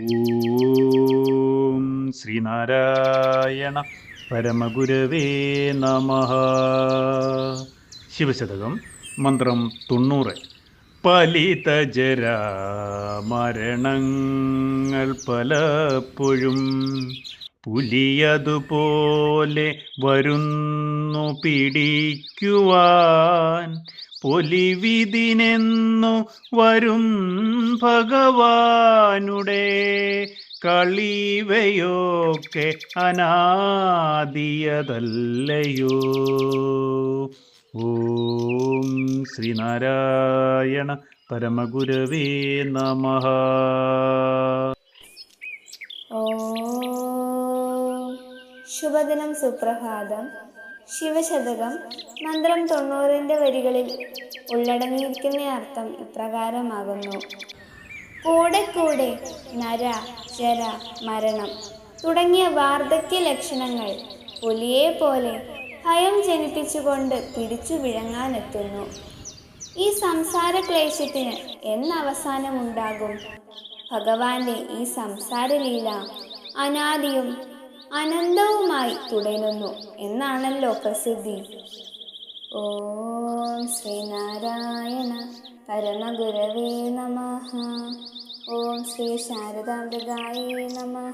ഓം ശ്രീനാരായണ പരമഗുരവേ നമ. ശിവശതകം മന്ത്രം തൊണ്ണൂറ്. മരണങ്ങൾ പലപ്പോഴും പുലിയതുപോലെ വരുന്നു പിടിക്കുവാൻ. പൊലിവിതിനെന്നു വരും ഭഗവാനുടെ കളിവയൊക്കെ അനാദിയതല്ലയോ? ഓം ശ്രീനാരായണ പരമഗുരവേ നമ. ശുഭദിനം സുപ്രഭാതം. ശിവശതകം മന്ത്രം തൊണ്ണൂറിന്റെ വരികളിൽ ഉള്ളടങ്ങിയിരിക്കുന്ന അർത്ഥം ഇപ്രകാരമാകുന്നു. കൂടെ കൂടെ നര ചര മരണം തുടങ്ങിയ വാർദ്ധക്യ ലക്ഷണങ്ങൾ പുലിയെ പോലെ ഭയം ജനിപ്പിച്ചുകൊണ്ട് പിടിച്ചു വിഴങ്ങാനെത്തുന്നു. ഈ സംസാര ക്ലേശത്തിന് എന്നവസാനമുണ്ടാകും? ഭഗവാന്റെ ഈ സംസാരലീല അനാദിയും അനന്തവുമായി തുടരുന്നു. എന്നാണല്ലോ പ്രസിദ്ധി. ഓം ശ്രീനാരായണ പരമഗുരവേ നമ. ഓം ശ്രീ ശാരദാമൃതായേ നമ.